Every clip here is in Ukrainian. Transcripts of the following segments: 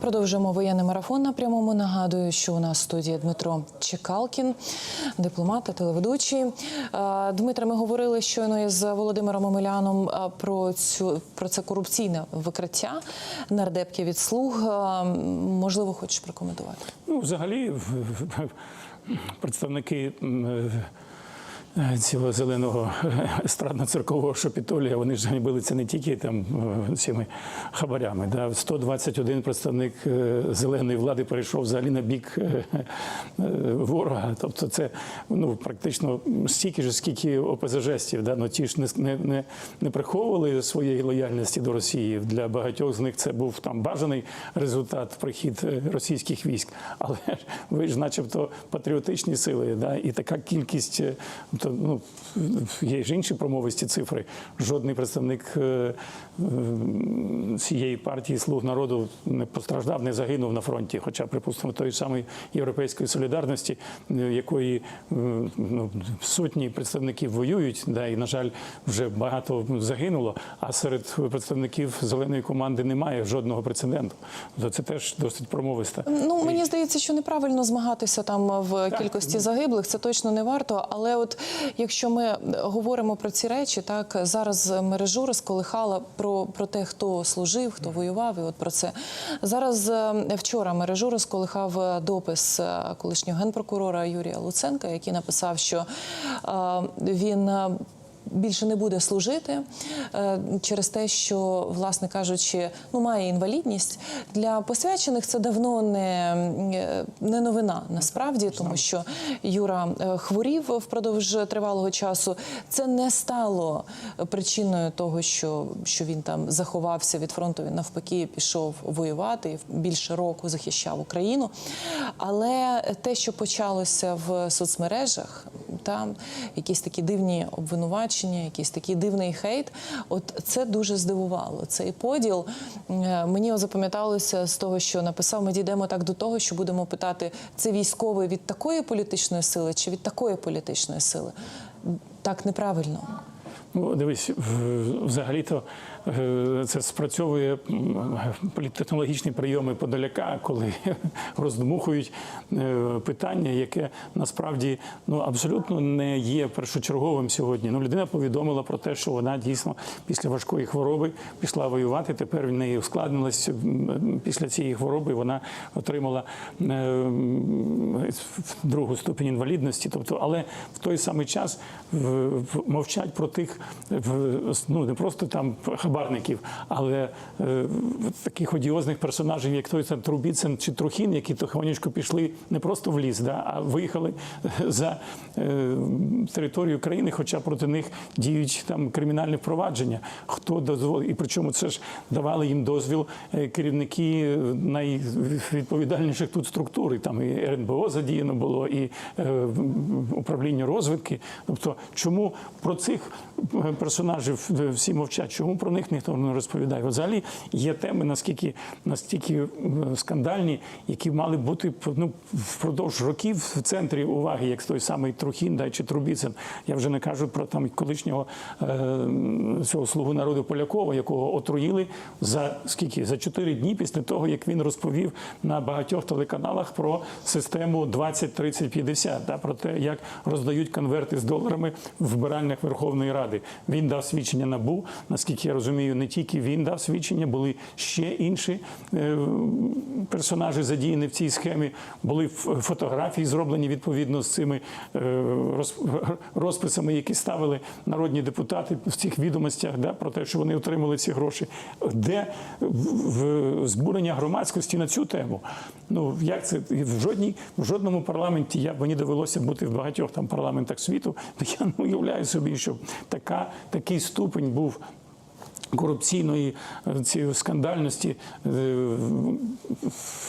Продовжуємо воєнний марафон на прямому. Нагадую, що у нас в студії Дмитро Чекалкін, дипломат та телеведучий. Дмитре, ми говорили щойно із Володимиром Омеляном про цю про це корупційне викриття нардепки від слуг. Можливо, хочеш прокоментувати? Ну, взагалі, представники цього зеленого естрадно-циркового шопітолія, вони ж ганьбили не тільки там е, цими хабарями. Да? 121 представник е, зеленої влади перейшов взагалі на бік е, е, ворога. Тобто це ну, практично стільки ж, скільки ОПЗЖестів. Да? Ну, ті ж не, не, не, приховували своєї лояльності до Росії. Для багатьох з них це був там бажаний результат прихід е, російських військ. Але ви ж, начебто, патріотичні сили, да? і така кількість, то, ну, є ж інші промовисті цифри. Жодний представник е, цієї партії слуг народу не постраждав, не загинув на фронті. Хоча, припустимо, тої самої європейської солідарності, е, якої е, ну, сотні представників воюють, да, і, на жаль, вже багато загинуло. А серед представників зеленої команди немає жодного прецеденту. То це теж досить промовиста. Ну мені здається, що неправильно змагатися там в кількості загиблих. Це точно не варто. Але от якщо ми говоримо про ці речі, так зараз мережу розколихала про, про те, хто служив, хто воював, і от про це зараз е, вчора мережу розколихав допис е, колишнього генпрокурора Юрія Луценка, який написав, що е, він. Більше не буде служити е, через те, що, власне кажучи, ну має інвалідність для посвячених. Це давно не, е, не новина насправді, тому що Юра е, хворів впродовж тривалого часу. Це не стало причиною того, що, що він там заховався від фронту. Він навпаки пішов воювати і більше року захищав Україну. Але те, що почалося в соцмережах, там якісь такі дивні обвинувачення, якийсь такий дивний хейт. От це дуже здивувало. Цей поділ Е, мені запам'яталося з того, що написав. Ми дійдемо так до того, що будемо питати, це військовий від такої політичної сили чи від такої політичної сили. Так неправильно. Ну, дивись, взагалі-то це спрацьовує політтехнологічні прийоми подаляка, коли роздмухують е, питання, яке насправді ну абсолютно не є першочерговим сьогодні. Ну, людина повідомила про те, що вона дійсно після важкої хвороби пішла воювати. Тепер в неї ускладнилось після цієї хвороби. Вона отримала е, другу ступінь інвалідності. Тобто, але в той самий час мовчать про тих ну не просто там хабарників, але е, таких одіозних персонажів, як той там Трубіцин чи Трухін, які тихонечко пішли не просто в ліс, да, а виїхали за е, територію країни, хоча проти них діють там кримінальні впровадження. Хто дозволив, і причому це ж давали їм дозвіл е, керівники найвідповідальніших тут структур. І Там і РНБО задіяно було, і е, управління розвідки. Тобто, чому про цих е, персонажів е, всі мовчать? Чому про них ніхто не розповідає? Взагалі є теми наскільки настільки е, скандальні, які мали бути ну, впродовж років в центрі уваги, як той самий Трухін да, чи Трубіцин. Я вже не кажу про там колишнього е, цього слугу народу Полякова, якого отруїли за скільки за 4 дні після того, як він розповів на багатьох телеканалах про систему 20-30-50, да, про те, як роздають конверти з доларами в вбиральнях Верховної Ради. Він дав свідчення набу. Наскільки я розумію, не тільки він дав свідчення, були ще інші е, персонажі задіяні в цій схемі. Були фотографії зроблені відповідно з цими е, розписами, які ставили народні депутати в цих відомостях, да, про те, що вони отримали ці гроші. Де в- збурення громадськості на цю тему? Ну як це в жодній в жодному парламенті я мені довелося бути в багатьох там парламентах світу. Я не уявляю собі, що така такий ступень був. Корупційної е, цієї скандальності е,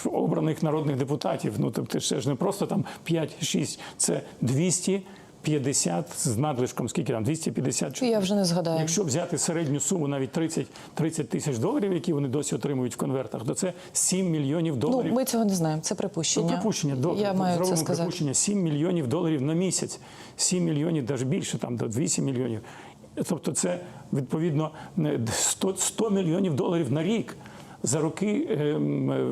обраних народних депутатів. Ну тобто, це ж не просто там 5-6, це 250 з надлишком. Скільки там 250 Я вже не згадаю. Якщо взяти середню суму, навіть 30, 30 тисяч доларів, які вони досі отримують в конвертах, то це 7 мільйонів Ну доларів. ми цього не знаємо. Це Ну, припущення. припущення, добре, Я маю це зробимо сказати. припущення 7 мільйонів доларів на місяць, 7 мільйонів, навіть більше, там до 8 мільйонів. Тобто це відповідно не, 100, 100 мільйонів доларів на рік. за роки ем, е,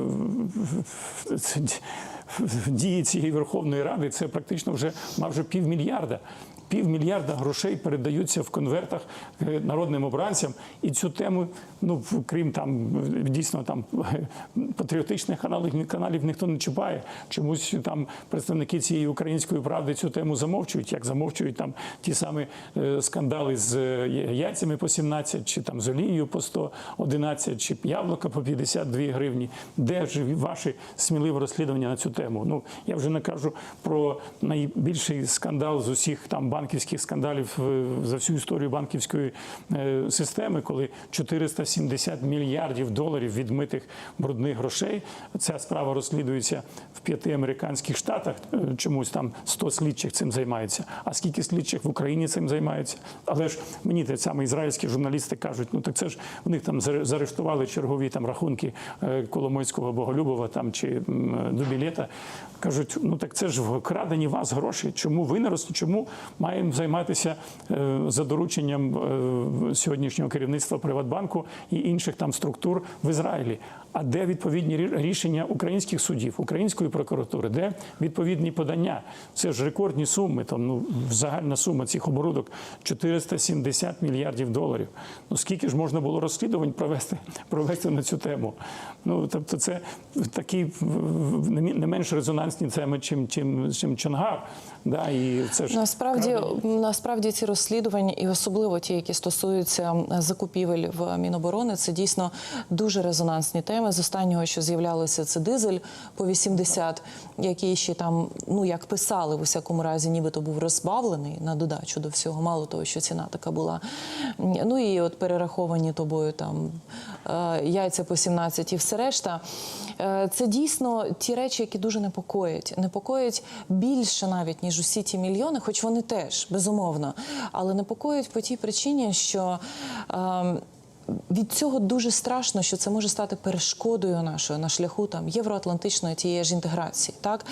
дії цієї Верховної Ради це практично вже майже півмільярда. Півмільярда грошей передаються в конвертах е, народним обранцям, і цю тему, ну крім там дійсно там патріотичних каналів, ніхто не чіпає. Чомусь там представники цієї української правди цю тему замовчують, як замовчують там ті самі е, скандали з е, яйцями по 17, чи там з олією по 111, чи яблука по 52 гривні. Де ж ваші сміливі розслідування на цю тему? Ну я вже не кажу про найбільший скандал з усіх там банківських скандалів е, за всю історію банківської системи, коли 470 мільярдів доларів відмитих брудних грошей. Ця справа розслідується в п'яти американських штатах. Е, Чомусь там 100 слідчих цим займаються. А скільки слідчих в Україні цим займаються? Але ж мені те саме ізраїльські журналісти кажуть, ну так це ж у них там заарештували чергові там рахунки е, Коломойського Боголюбова там чи м, Дубілета. Кажуть, ну так це ж вкрадені вас гроші. Чому ви не роз... Чому маємо займатися е, за дорученням е, сьогоднішнього керівництва Приватбанку і інших там структур в Ізраїлі? А де відповідні рішення українських судів, української прокуратури? Де відповідні подання? Це ж рекордні суми. Там ну загальна сума цих оборудок 470 мільярдів доларів. Ну скільки ж можна було розслідувань провести, провести на цю тему? Ну тобто, це такі не менш резонансні теми, чим чим, чим Чонгар. Да, і це ж Насправді, крадені. насправді ці розслідування, і особливо ті, які стосуються закупівель в Міноборони, це дійсно дуже резонансні теми. З останнього, що з'являлося, це дизель по 80, який ще там, ну як писали, в усякому разі, нібито був розбавлений на додачу до всього. Мало того, що ціна така була. Ну і от перераховані тобою там е, яйця по 17 і все решта. Е, Це дійсно ті речі, які дуже непокоять. Непокоять більше навіть, ніж усі ті мільйони, хоч вони теж, безумовно. Але непокоїть по тій причині, що. Від цього дуже страшно, що це може стати перешкодою нашою на шляху там євроатлантичної тієї ж інтеграції. Так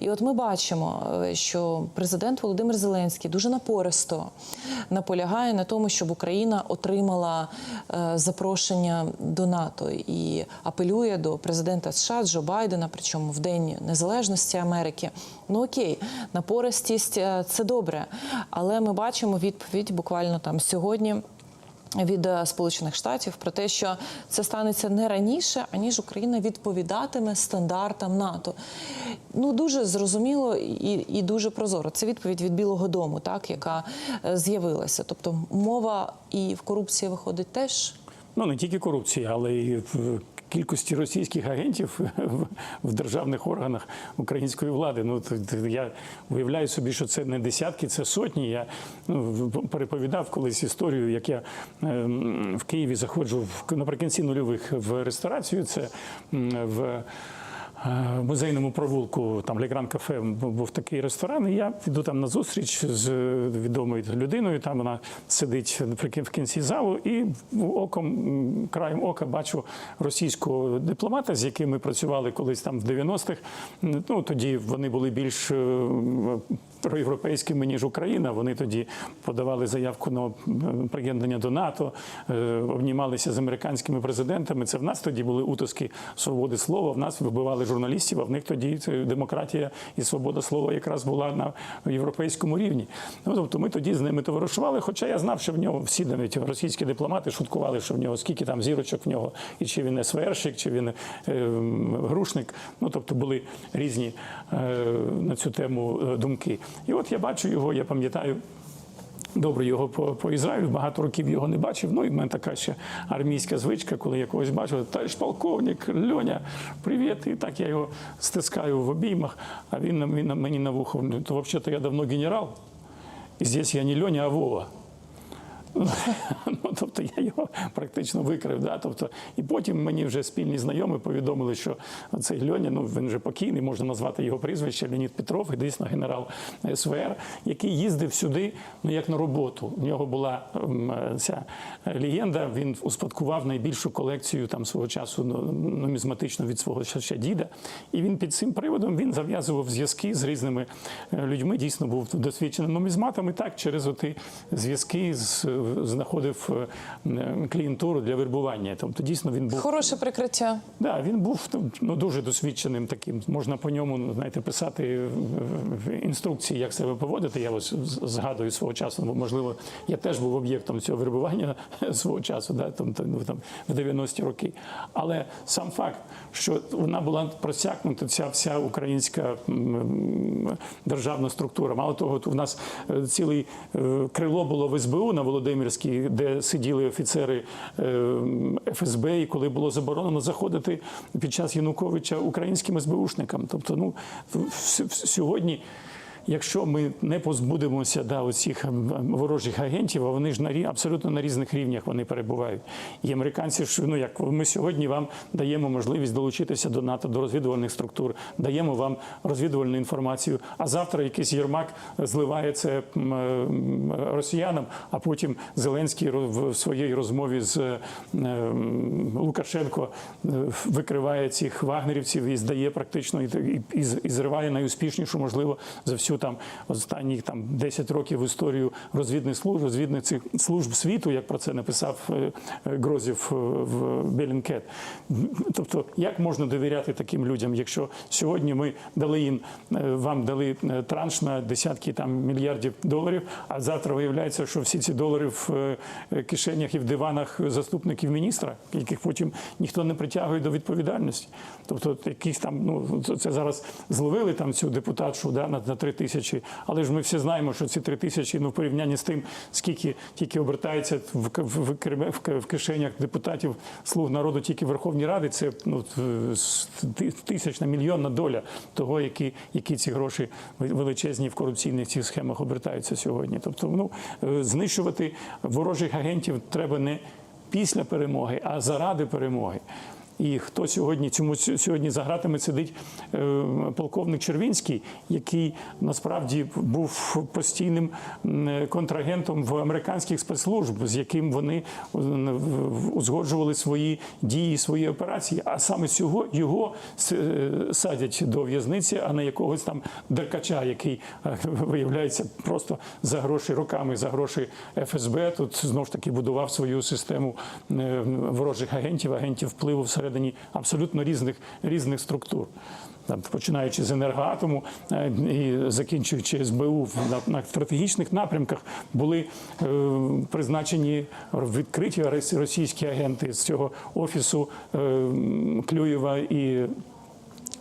і от ми бачимо, е, що президент Володимир Зеленський дуже напористо наполягає на тому, щоб Україна отримала е, запрошення до НАТО і апелює до президента США Джо Байдена, причому в День Незалежності Америки. Ну окей, напористість е, це добре, але ми бачимо відповідь буквально там сьогодні від е, Сполучених Штатів про те, що це станеться не раніше, аніж Україна відповідатиме стандартам НАТО. Ну дуже зрозуміло і, і дуже прозоро. Це відповідь від Білого Дому, так яка е, з'явилася. Тобто мова і в корупції виходить теж. Ну не тільки корупція, але й кількості російських агентів в- в державних органах української влади. Ну т- т- я уявляю собі, що це не десятки, це сотні. Я ну, в- переповідав колись історію, як я ем, в Києві заходжу в наприкінці нульових в ресторацію. Це м, е, Музейному провулку, там Легран кафе був такий ресторан. І я йду там на зустріч з відомою людиною. Там вона сидить в кінці залу, і оком краєм ока бачу російського дипломата, з яким ми працювали колись там в 90-х. Ну тоді вони були більш е, проєвропейськими ніж Україна. Вони тоді подавали заявку на м, приєднання до НАТО, е, обнімалися з американськими президентами. Це в нас тоді були утиски свободи слова. В нас вибивали журналістів. А в них тоді демократія і свобода слова якраз була на європейському рівні. Ну тобто ми тоді з ними товаришували. Хоча я знав, що в нього всі навіть російські дипломати шуткували, що в нього скільки там зірочок в нього, і чи він СВРщик, чи він е, грушник. Ну тобто були різні е, на цю тему е, думки. І от я бачу його, я пам'ятаю. Добре, його по, по Ізраїлю багато років його не бачив. Ну і в мене така ще армійська звичка, коли я когось бачу, ж полковник, Льоня, привіт. І так я його стискаю в обіймах, а він, він мені на вухо. «Ну, То взагалі-то я давно генерал. І здесь я не Льоня, а Вова. Ну, тобто я його практично викрив. Да? Тобто, і потім мені вже спільні знайомі повідомили, що цей Льоня, ну він вже покійний, можна назвати його прізвище Леонід Петров, і дійсно генерал СВР, який їздив сюди ну, як на роботу. У нього була ем, ця легенда. Він успадкував найбільшу колекцію там свого часу ну, нумізматичну від свого ще діда. І він під цим приводом він зав'язував зв'язки з різними е, людьми. Дійсно був досвідченим нумізматом. І так через оті зв'язки з знаходив е, клієнтуру для вербування. Тобто дійсно він був Хороше прикриття. Да, він був ну, дуже досвідченим таким. Можна по ньому ну, знаєте, писати інструкції, як себе поводити. Я ось згадую свого часу. бо, Можливо, я теж був об'єктом цього вербування свого часу, да, там, там, ну, там, в 90-ті роки. Але сам факт, що вона була просякнута, ця вся українська державна структура. Мало того, у нас е, ціле крило було в СБУ на Володимирській, де сиділи офіцери е, ФСБ, і коли було заборонено заходити під час Януковича українським СБУшникам. Тобто, ну сьогодні. Якщо ми не позбудемося да, оцих ем, ворожих агентів, а вони ж на абсолютно на різних рівнях вони перебувають. І американці ж ну як ми сьогодні вам даємо можливість долучитися до НАТО, до розвідувальних структур, даємо вам розвідувальну інформацію. А завтра якийсь Єрмак зливає це росіянам, а потім Зеленський в своїй розмові з е, Лукашенко е, викриває цих вагнерівців і здає практично і, і і зриває найуспішнішу, можливо, за всю там останні там 10 років історію розвідних служб, розвідних цих служб світу, як про це написав е, е, Грозів е, в Белінкет. Тобто, як можна довіряти таким людям, якщо сьогодні ми дали їм вам дали транш на десятки там мільярдів доларів, а завтра виявляється, що всі ці долари в кишенях і в диванах заступників міністра, яких потім ніхто не притягує до відповідальності. Тобто, якісь там ну це- зараз зловили там цю депутатшу да, на, 3 тисячі, але ж ми всі знаємо, що ці 3 тисячі ну в порівнянні з тим, скільки тільки обертається в, в, в, в, кишенях депутатів слуг народу тільки Верховній Раді, це ну тисячна мільйонна доля того, які, які ці гроші величезні в корупційних цих схемах обертаються сьогодні. Тобто, ну е, знищувати ворожих агентів треба не після перемоги, а заради перемоги. І хто сьогодні цьому сьогодні за гратами сидить е, полковник Червінський, який насправді був постійним контрагентом в американських спецслужб, з яким вони е, узгоджували свої дії, свої операції. А саме цього його е, садять до в'язниці, а не якогось там деркача, який виявляється просто за гроші роками, за гроші ФСБ. Тут знов ж таки будував свою систему ворожих агентів, агентів впливу всередині абсолютно різних різних структур. Там, починаючи з енергоатому е, і закінчуючи СБУ на, на стратегічних напрямках, були е, призначені відкриті рос- російські агенти з цього офісу е, Клюєва і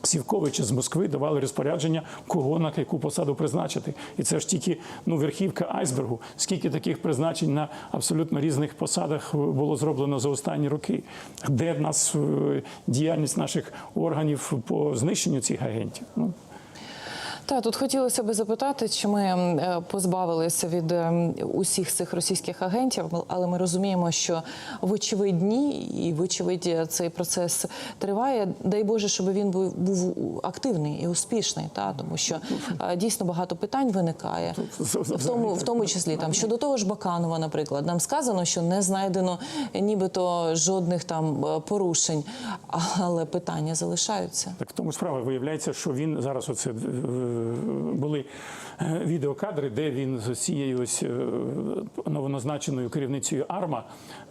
Сівковича з Москви давали розпорядження, кого на яку посаду призначити. І це ж тільки ну, верхівка айсбергу. Скільки таких призначень на абсолютно різних посадах було зроблено за останні роки? Де в нас е, діяльність наших органів по знищенню цих агентів? Ну, Та тут хотілося би запитати, чи ми е, позбавилися від ем, усіх цих російських агентів, але ми розуміємо, що вочевидні і вочевидь цей процес триває. Дай Боже, щоб він був, був активний і успішний, та тому що е, дійсно багато питань виникає. В тому, в тому числі там щодо того ж Баканова, наприклад, нам сказано, що не знайдено нібито жодних там е, порушень, але питання залишаються. Так в тому справа виявляється, що він зараз оце е, були відеокадри, де він з цією ось е, новоназначеною керівницею АРМА,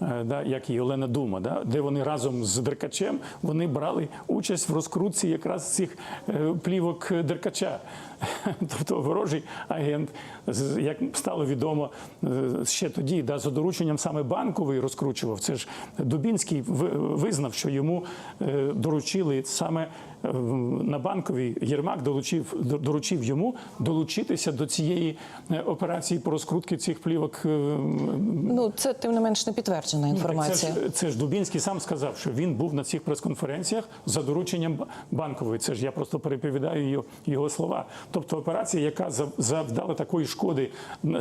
е, да, як і Олена Дума, да, де вони разом з Деркачем вони брали участь в розкрутці якраз цих е, плівок Деркача. Тобто ворожий агент, як стало відомо е, ще тоді, да, за дорученням саме банковий розкручував. Це ж Дубінський ви- визнав, що йому е, доручили саме е, на банковій Єрмак долучив, доручив йому долучитися до цієї е, операції по розкрутці цих плівок. е, Ну це тим не менш не підтверджена Ну, інформація. Це ж, це ж Дубінський сам сказав, що він був на цих прес-конференціях за дорученням банкової. Це ж я просто переповідаю його, його слова. Тобто операція, яка за- завдала такої шкоди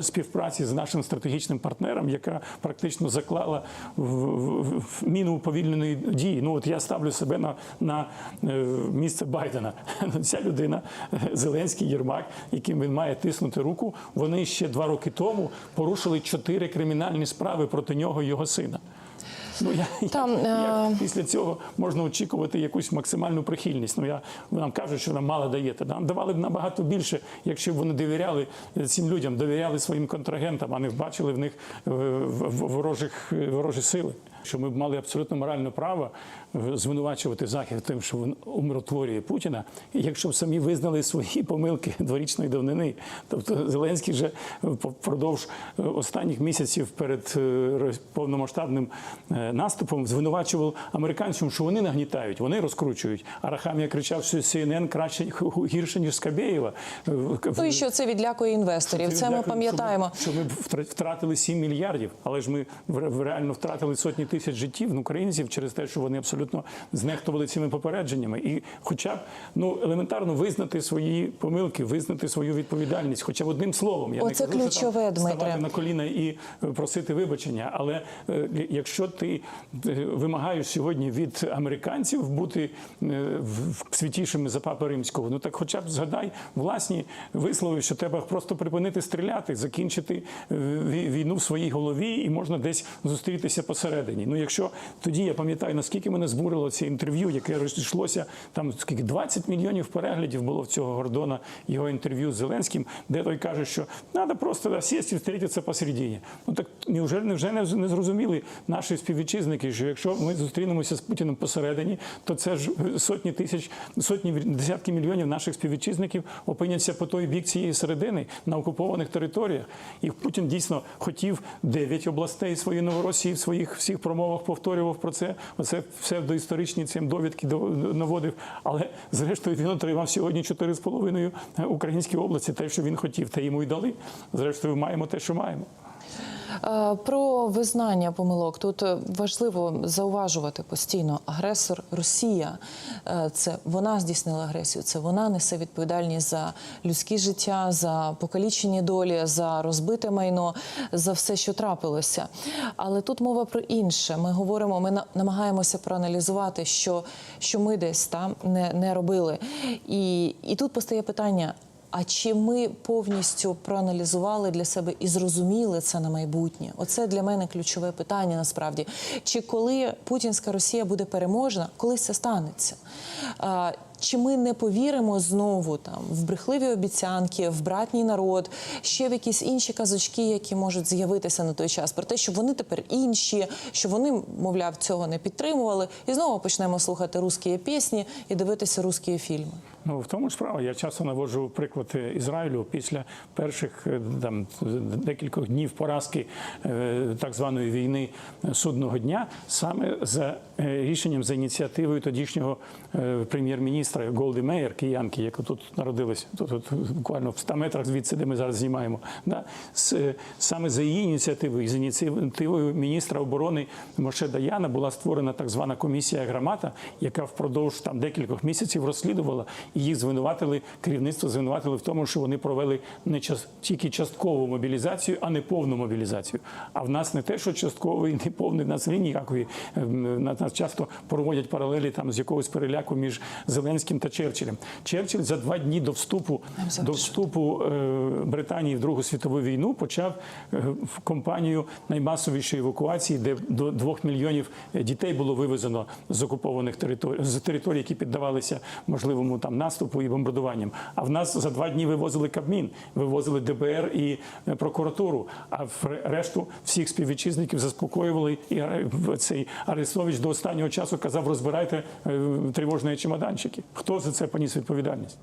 співпраці з нашим стратегічним партнером, яка практично заклала в, в, в міну уповільненої дії. Ну от я ставлю себе на, на е, місце Байдена. Ця людина, Зеленський Єрмак, яким він має тиснути руку, вони ще два роки тому порушили чотири кримінальні справи проти нього і його сина. Ну я, Там, як, е, як після цього можна очікувати якусь максимальну прихильність. Ну я нам кажуть, що нам мало даєте. Нам давали б набагато більше, якщо б вони довіряли е, цим людям, довіряли своїм контрагентам, а не бачили в них е, ворожих е, ворожі сили. Що ми б мали абсолютно моральне право е, звинувачувати захід тим, що він умиротворює Путіна, якщо б самі визнали свої помилки дворічної давнини. Тобто Зеленський вже впродовж е, останніх місяців перед е, повномасштабним е, наступом звинувачував американцям, що вони нагнітають, вони розкручують. А Рахамія кричав, що CNN краще гірше ніж Скабєєва. Ну і що це відлякує інвесторів? Це ми пам'ятаємо. Що ми, що ми втратили 7 мільярдів, але ж ми реально втратили сотні тисяч життів ну, українців через те, що вони абсолютно знехтували цими попередженнями. І хоча б ну елементарно визнати свої помилки, визнати свою відповідальність, хоча б одним словом. Я Оце не кажу, що ключове, там Дмитре. ставати на коліна і е, просити вибачення. Але е, якщо ти е, вимагаєш сьогодні від американців бути е, святішими за папи римського, ну так хоча б згадай власні вислови, що треба просто припинити стріляти, закінчити е, війну в своїй голові, і можна десь зустрітися посередині. Ну якщо тоді я пам'ятаю, наскільки мене збурило це інтерв'ю, яке розійшлося там скільки 20 мільйонів переглядів було в цього Гордона його інтерв'ю з Зеленським, де той каже, що треба просто сісти і зустрітися посередині. Ну так невже, невже не, не зрозуміли наші співвітчизники, що якщо ми зустрінемося з Путіним посередині, то це ж сотні тисяч, сотні десятки мільйонів наших співвітчизників опиняться по той бік цієї середини на окупованих територіях. І Путін дійсно хотів 9 областей своєї Новоросії в своїх всіх промовах повторював про це. Оце псевдоісторичні цим довідки до- наводив. Але зрештою він отримав сьогодні 4,5 українські області. Те, що він хотів, те йому й дали. Зрештою, маємо те, що маємо. Е, Про визнання помилок тут е, важливо зауважувати постійно. Агресор Росія Е, це вона здійснила агресію. Це вона несе відповідальність за людське життя, за покалічені долі, за розбите майно, за все, що трапилося. Але тут мова про інше. Ми говоримо, ми намагаємося проаналізувати, що, що ми десь там не, не робили. І, і тут постає питання. А чи ми повністю проаналізували для себе і зрозуміли це на майбутнє? Оце для мене ключове питання насправді. Чи коли путінська Росія буде переможена, коли це станеться? Чи ми не повіримо знову там в брехливі обіцянки, в братній народ, ще в якісь інші казочки, які можуть з'явитися на той час, про те, що вони тепер інші, що вони, мовляв, цього не підтримували, і знову почнемо слухати русські пісні і дивитися русські фільми. Ну в тому ж справа. Я часто наводжу приклад Ізраїлю після перших е, там декількох днів поразки е, так званої війни е, судного дня, саме за е, рішенням за ініціативою тодішнього е, прем'єр-міністра Голди Меєр, киянки, яка тут народилась, тут, тут буквально в 100 метрах звідси, де ми зараз знімаємо. Да? Е, Саме за її ініціативою, з ініціативою міністра оборони Моше Даяна була створена так звана комісія громата, яка впродовж там декількох місяців розслідувала їх звинуватили. Керівництво звинуватили в тому, що вони провели не час тільки часткову мобілізацію, а не повну мобілізацію. А в нас не те, що частковий, не повний, в нас ніякої. Ем, на- Нас часто проводять паралелі там з якогось переляку між Зеленським та Черчиллем. Черчилль за два дні до вступу до вступу е, Британії в Другу світову війну почав е, в компанію наймасовішої евакуації, де до двох мільйонів дітей було вивезено з окупованих територій з територій, які піддавалися можливому там наступу і бомбардуванням. А в нас за два дні вивозили Кабмін, вивозили ДБР і е, прокуратуру. А решту всіх співвітчизників заспокоювали. І е, цей Арестович до останнього часу казав: розбирайте е, тривожні чемоданчики. Хто за це поніс відповідальність?